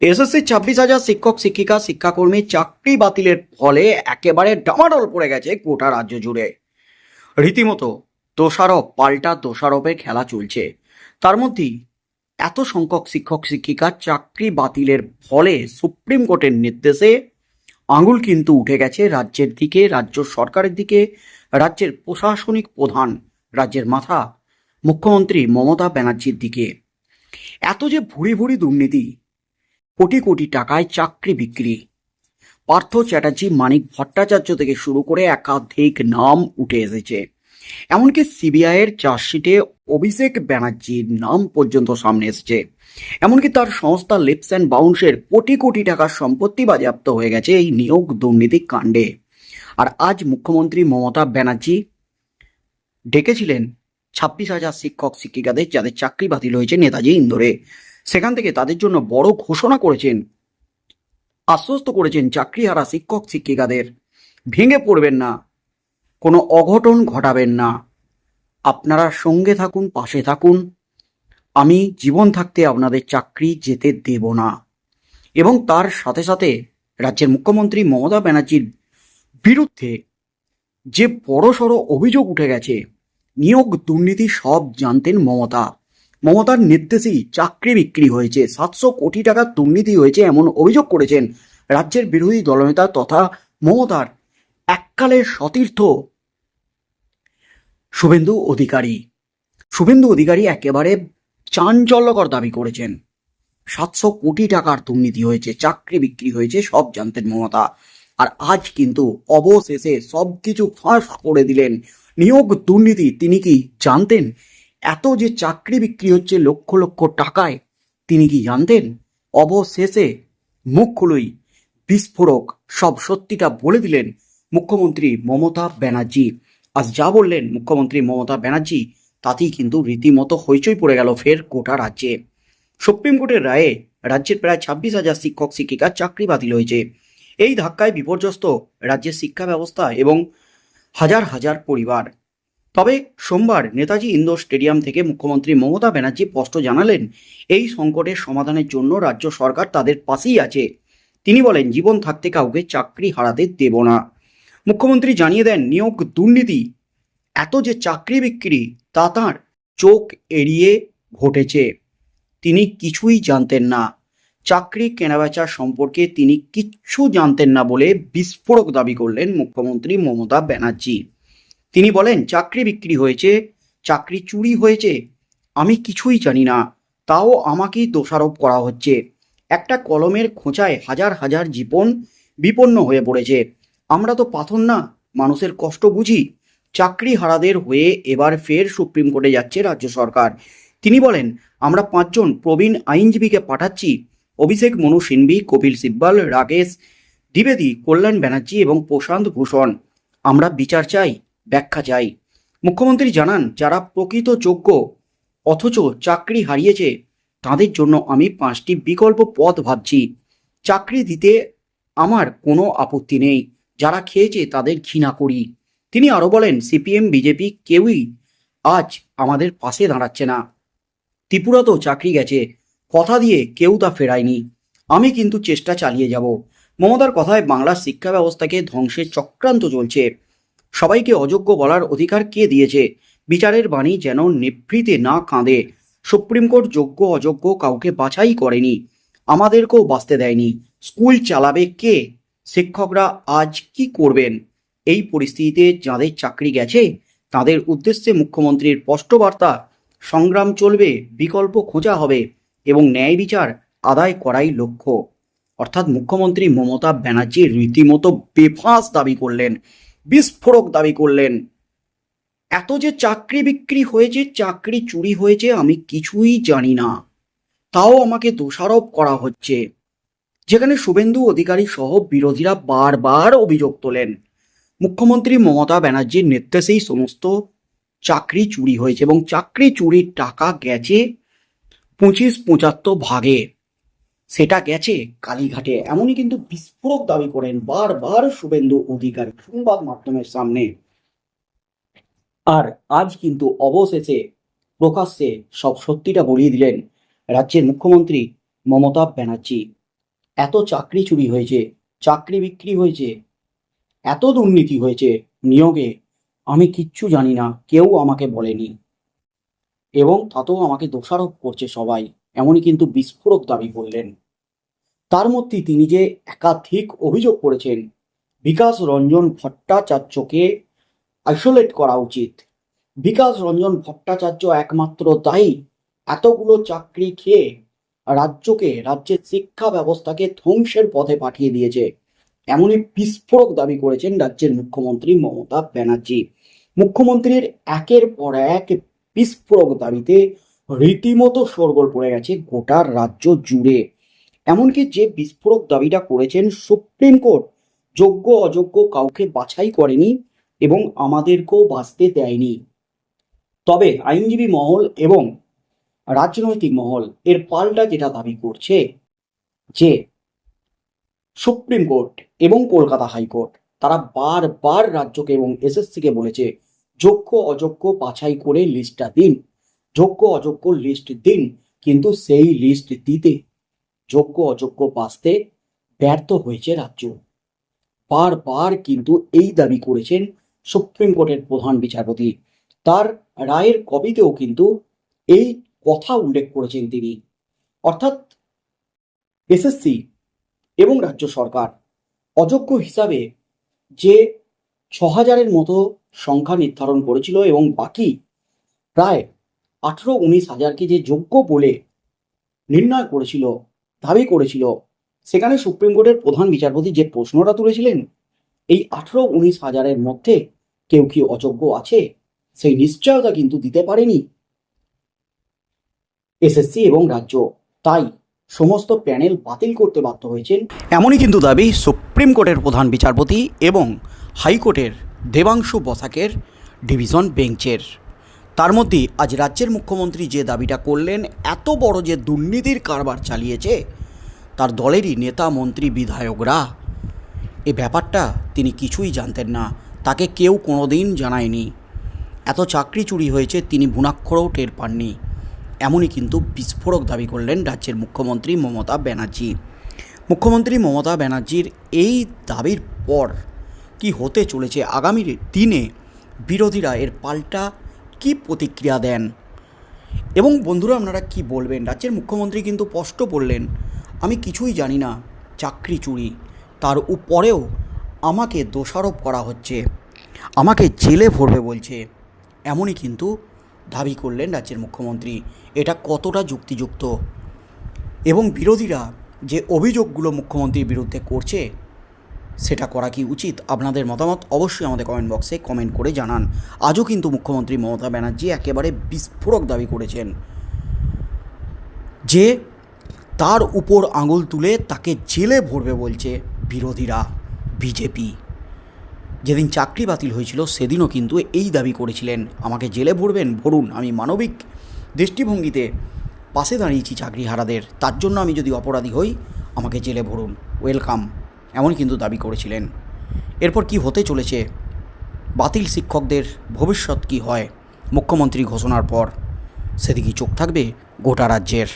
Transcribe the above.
SSC ছাব্বিশ হাজার শিক্ষক, শিক্ষিকা, শিক্ষাকর্মী চাকরি বাতিলের ফলে একেবারে ডামাডোল পড়ে গেছে গোটা রাজ্য জুড়ে। রীতিমতো দোষারোপ, পাল্টা দোষারোপে খেলা চলছে। তার মধ্যেই এত সংখ্যক শিক্ষক, শিক্ষিকা চাকরি বাতিলের ফলে সুপ্রিম কোর্টের নির্দেশে আঙুল কিন্তু উঠে গেছে রাজ্যের দিকে, রাজ্য সরকারের দিকে, রাজ্যের প্রশাসনিক প্রধান, রাজ্যের মাথা মুখ্যমন্ত্রী মমতা ব্যানার্জির দিকে। এত যে ভুরি ভুরি দুর্নীতি কোটি কোটি টাকায় চাকরি বিক্রি। পার্থ চ্যাটার্জি, মানিক ভট্টাচার্য থেকে শুরু করে একাধিক নাম উঠে এসেছে। এমনকি সিবিআইয়ের চার্জশিটে অভিষেক ব্যানার্জির নাম পর্যন্ত সামনে এসেছে। এমনকি তার সংস্থা লিপস অ্যান্ড বাউন্সের কোটি কোটি টাকার সম্পত্তি বাজেয়াপ্ত হয়ে গেছে এই নিয়োগ দুর্নীতি কাণ্ডে। আর আজ মুখ্যমন্ত্রী মমতা ব্যানার্জি ডেকেছিলেন ছাব্বিশ হাজার শিক্ষক, শিক্ষিকাদের যাদের চাকরি বাতিল হয়েছে নেতাজি ইন্দোরে। সেখান থেকে তাদের জন্য বড় ঘোষণা করেছেন, আশ্বস্ত করেছেন চাকরিহারা শিক্ষক শিক্ষিকাদের। ভেঙে পড়বেন না, কোনো অঘটন ঘটাবেন না। আপনারা সঙ্গে থাকুন, পাশে থাকুন। আমি জীবন থাকতে আপনাদের চাকরি যেতে দেব না। এবং তার সাথে সাথে রাজ্যের মুখ্যমন্ত্রী মমতা ব্যানার্জির বিরুদ্ধে যে বড়সড় অভিযোগ উঠে গেছে, নিয়োগ দুর্নীতি সব জানতেন মমতা। মমতার নির্দেশেই চাকরি বিক্রি হয়েছে। সাতশো কোটি টাকার দুর্নীতি হয়েছে এমন অভিযোগ করেছেন রাজ্যের বিরোধী দলনেতা তথা মমতার এককালের সতীর্থ শুভেন্দু অধিকারী। শুভেন্দু অধিকারী একেবারে চাঞ্চল্যকর দাবি করেছেন। সাতশো কোটি টাকার দুর্নীতি হয়েছে, চাকরি বিক্রি হয়েছে, সব জানতেন মমতা। আর আজ কিন্তু অবশেষে সব কিছু ফাঁস করে দিলেন। নিয়োগ দুর্নীতি তিনি কি জানতেন? এত যে চাকরি বিক্রি হচ্ছে লক্ষ লক্ষ টাকায়, তিনি কি জানতেন? অবশেষে মুখ খুলই বিস্ফোরক সব সত্যিটা বলে দিলেন মুখ্যমন্ত্রী মমতা ব্যানার্জি। আজ যা বললেন মুখ্যমন্ত্রী মমতা ব্যানার্জি, তাতেই কিন্তু রীতিমতো হইচই পড়ে গেল ফের গোটা রাজ্যে। সুপ্রিম কোর্টের রায়ে রাজ্যের প্রায় ছাব্বিশ হাজার শিক্ষক শিক্ষিকার চাকরি বাতিল হয়েছে। এই ধাক্কায় বিপর্যস্ত রাজ্যের শিক্ষা ব্যবস্থা এবং হাজার হাজার পরিবার। তবে সোমবার নেতাজি ইন্দোর স্টেডিয়াম থেকে মুখ্যমন্ত্রী মমতা ব্যানার্জি স্পষ্ট জানালেন, এই সংকটের সমাধানের জন্য রাজ্য সরকার তাদের পাশেই আছে। তিনি বলেন, জীবন থাকতে কাউকে চাকরি হারাতে দেব না। মুখ্যমন্ত্রী জানিয়ে দেন, নিয়োগ দুর্নীতি, এত যে চাকরি বিক্রি, তা তাঁর চোখ এড়িয়ে ঘটেছে। তিনি কিছুই জানতেন না। চাকরি কেনাবেচা সম্পর্কে তিনি কিচ্ছু জানতেন না বলে বিস্ফোরক দাবি করলেন মুখ্যমন্ত্রী মমতা ব্যানার্জি। তিনি বলেন, চাকরি বিক্রি হয়েছে, চাকরি চুরি হয়েছে, আমি কিছুই জানি না, তাও আমাকেই দোষারোপ করা হচ্ছে। একটা কলমের খোঁচায় হাজার হাজার জীবন বিপন্ন হয়ে পড়েছে। আমরা তো পাথর না, মানুষের কষ্ট বুঝি। চাকরি হারাদের হয়ে এবার ফের সুপ্রিম কোর্টে যাচ্ছে রাজ্য সরকার। তিনি বলেন, আমরা পাঁচজন প্রবীণ আইনজীবীকে পাঠাচ্ছি, অভিষেক মনু সিনভি, কপিল সিব্বল, রাকেশ দ্বিবেদী, কল্যাণ ব্যানার্জি এবং প্রশান্ত ভূষণ। আমরা বিচার চাই ব্যাখ্যা চাই মুখ্যমন্ত্রী জানান, যারা প্রকৃত যোগ্য, অথচ চাকরি হারিয়েছে, তাদের জন্য আমি পাঁচটি বিকল্প পথ ভাবছি। চাকরি দিতে আমার কোনো আপত্তি নেই। যারা খেয়েছে, তাদের ঘৃণা করি। তিনি আরও বলেন, সিপিএম, বিজেপি কেউই আজ আমাদের পাশে দাঁড়াচ্ছে না। ত্রিপুরা তো চাকরি গেছে, কথা দিয়ে কেউ তা ফেরায়নি। আমি কিন্তু চেষ্টা চালিয়ে যাব। মমতার কথায় বাংলার শিক্ষা ব্যবস্থাকে ধ্বংসের চক্রান্ত চলছে। সবাইকে অযোগ্য বলার অধিকার কে দিয়েছে? বিচারের বাণী যেন নিভৃতে না কাঁদে। সুপ্রিম কোর্ট যোগ্য অযোগ্য কাউকে বাছাই করেনি। আমাদেরকেও বাঁচতে দেয়নি। স্কুল চালাবে কে? শিক্ষকরা আজ কি করবেন? এই পরিস্থিতিতে যাদের চাকরি গেছে, তাদের উদ্দেশ্যে মুখ্যমন্ত্রীর স্পষ্ট বার্তা সংগ্রাম চলবে, বিকল্প খোঁজা হবে এবং ন্যায় বিচার আদায় করাই লক্ষ্য। অর্থাৎ মুখ্যমন্ত্রী মমতা ব্যানার্জি রীতিমতো বেফাঁস দাবি করলেন। বিস্ফোরক দাবি করলেন। এত যে চাকরি বিক্রি হয়েছে, চাকরি চুরি হয়েছে, আমি কিছুই জানি না। তাও আমাকে দোষারোপ করা হচ্ছে। যেখানে শুভেন্দু অধিকারী সহ বিরোধীরা বারবার অভিযোগ তোলেন। মুখ্যমন্ত্রী মমতা ব্যানার্জির নির্দেশেই সমস্ত চাকরি চুরি হয়েছে এবং চাকরি চুরির টাকা গেছে পঁচিশ পঁচাত্তর ভাগে। সেটা গেছে কালীঘাটে। এমনই কিন্তু বিস্ফোরক দাবি করেন বারবার শুভেন্দু অধিকারী সংবাদ মাধ্যমের সামনে। আর আজ কিন্তু অবশেষে প্রকাশ্যে সব সত্যিটা বলিয়ে দিলেন রাজ্যের মুখ্যমন্ত্রী মমতা ব্যানার্জি। এত চাকরি চুরি হয়েছে, চাকরি বিক্রি হয়েছে, এত দুর্নীতি হয়েছে নিয়োগে, আমি কিচ্ছু জানি না, কেউ আমাকে বলেনি। এবং তাতেও আমাকে দোষারোপ করছে সবাই, এমনই কিন্তু বিস্ফোরক দাবি করলেন তার মধ্যে তিনি যে একাধিক অভিযোগ করেছেন, বিকাশ রঞ্জন ভট্টাচার্যকে আইসোলেট করা উচিত। বিকাশ রঞ্জন ভট্টাচার্য একমাত্র দায়ী। এতগুলো চাকরি খেয়ে রাজ্যকে, রাজ্যের শিক্ষা ব্যবস্থাকে ধ্বংসের পথে পাঠিয়ে দিয়েছে। এমনই বিস্ফোরক দাবি করেছেন রাজ্যের মুখ্যমন্ত্রী মমতা ব্যানার্জি। মুখ্যমন্ত্রীর একের পর এক বিস্ফোরক দাবিতে রীতিমতো শোরগোল পড়ে গেছে গোটা রাজ্য জুড়ে। এমনকি যে বিস্ফোরক দাবিটা করেছেন সুপ্রিম কোর্ট, যোগ্য অযোগ্য কাউকে বাছাই করেনি এবং আমাদেরকেও বাঁচতে দেয়নি। তবে আইনজীবী মহল এবং রাজনৈতিক মহল এর পাল্টা যেটা দাবি করছে যে সুপ্রিম কোর্ট এবং কলকাতা হাইকোর্ট, তারা বারবার রাজ্যকে এবং এসএসসিকে বলেছে, যোগ্য অযোগ্য বাছাই করে লিস্টটা দিন, যোগ্য অযোগ্য লিস্ট দিন, কিন্তু সেই লিস্ট দিতে যোগ্য, অযোগ্য বাঁচতে ব্যর্থ হয়েছে রাজ্য। বারবার কিন্তু এই দাবি করেছেন সুপ্রিম কোর্টের প্রধান বিচারপতি। তার রায়ের কবিতেও কিন্তু এই কথা উল্লেখ করেছেন তিনি। অর্থাৎ এসএসসি এবং রাজ্য সরকার অযোগ্য হিসাবে যে ছ হাজারের মতো সংখ্যা নির্ধারণ করেছিল এবং বাকি প্রায় আঠেরো উনিশ হাজারকে যে যোগ্য বলে নির্ণয় করেছিল দাবি করেছিল। সেখানে সুপ্রিম কোর্টের প্রধান বিচারপতি যে প্রশ্নটা তুলেছিলেন, এই আঠেরো উনিশ হাজারের মধ্যে কেউ কি অযোগ্য আছে? সেই নিশ্চয়তা কিন্তু দিতে পারেনি এসএসসি এবং রাজ্য। তাই সমস্ত প্যানেল বাতিল করতে বাধ্য হয়েছেন। এমনই কিন্তু দাবি সুপ্রিম কোর্টের প্রধান বিচারপতি এবং হাইকোর্টের দেবাংশু বসাকের ডিভিশন বেঞ্চের। তার মধ্যে আজ রাজ্যের মুখ্যমন্ত্রী যে দাবিটা করলেন, এত বড় যে দুর্নীতির কারবার চালিয়েছে, তার দলেরই নেতা, মন্ত্রী, বিধায়করা। এ ব্যাপারটা তিনি কিছুই জানতেন না, তাকে কেউ কোনোদিন জানায়নি। এত চাকরি চুরি হয়েছে, তিনি বুনাক্ষরেও টের পাননি। এমনই কিন্তু বিস্ফোরক দাবি করলেন রাজ্যের মুখ্যমন্ত্রী মমতা ব্যানার্জি। মুখ্যমন্ত্রী মমতা ব্যানার্জির এই দাবির পর কি হতে চলেছে আগামী দিনে, বিরোধীরা এর পাল্টা কি প্রতিক্রিয়া দেন? এবং বন্ধুরা, আপনারা কি বলবেন? রাজ্যের মুখ্যমন্ত্রী কিন্তু স্পষ্ট বললেন, আমি কিছুই জানি না, চাকরি চুরি। তার উপরেও আমাকে দোষারোপ করা হচ্ছে। আমাকে জেলে ভরবে বলছে। এমনই কিন্তু দাবি করলেন রাজ্যের মুখ্যমন্ত্রী। এটা কতটা যুক্তিযুক্ত? এবং বিরোধীরা যে অভিযোগগুলো মুখ্যমন্ত্রীর বিরুদ্ধে করছে সেটা করা কি উচিত? আপনাদের মতামত অবশ্যই আমাদের কমেন্ট বক্সে কমেন্ট করে জানান। আজও কিন্তু মুখ্যমন্ত্রী মমতা ব্যানার্জি একেবারে বিস্ফোরক দাবি করেছেন। যে তার উপর আঙুল তুলে তাকে জেলে ভরবে বলছে বিরোধীরা, বিজেপি। যেদিন চাকরি বাতিল হয়েছিল, সেদিনও কিন্তু এই দাবি করেছিলেন, আমাকে জেলে ভরবেন, ভরুন, আমি মানবিক দৃষ্টিভঙ্গিতে পাশে দাঁড়িয়েছি চাকরি চাকরিহারাদের, তার জন্য আমি যদি অপরাধী হই, আমাকে জেলে ভরুন। ওয়েলকাম। এমন কিন্তু দাবি করেছিলেন। এরপর কি হতে চলেছে? বাতিল শিক্ষকদের ভবিষ্যৎ কি হয়? মুখ্যমন্ত্রী ঘোষণার পর। সেদিকে চোখ থাকবে গোটা রাজ্যের।